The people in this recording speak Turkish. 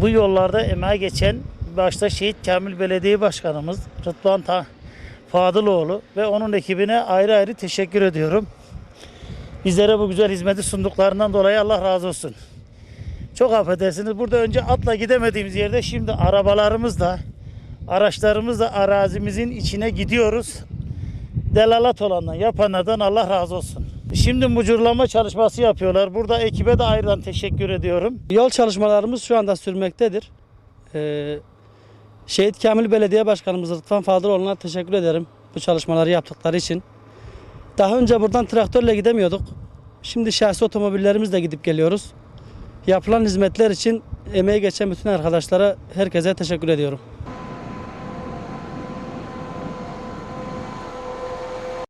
bu yollarda emeği geçen başta Şehit Kamil Belediye Başkanımız Rıdvan Ta Fadıloğlu ve onun ekibine ayrı ayrı teşekkür ediyorum. Bizlere bu güzel hizmeti sunduklarından dolayı Allah razı olsun. Çok affedersiniz. Burada önce atla gidemediğimiz yerde şimdi arabalarımızla, araçlarımızla arazimizin içine gidiyoruz. Delalat olandan, yapanlardan Allah razı olsun. Şimdi mucurlama çalışması yapıyorlar. Burada ekibe de ayrıdan teşekkür ediyorum. Yol çalışmalarımız şu anda sürmektedir. Ee, Şehit Kamil Belediye Başkanımız Rıdvan Fadıloğlu'na teşekkür ederim bu çalışmaları yaptıkları için. Daha önce buradan traktörle gidemiyorduk. Şimdi şahsi otomobillerimizle gidip geliyoruz. Yapılan hizmetler için emeği geçen bütün arkadaşlara, herkese teşekkür ediyorum.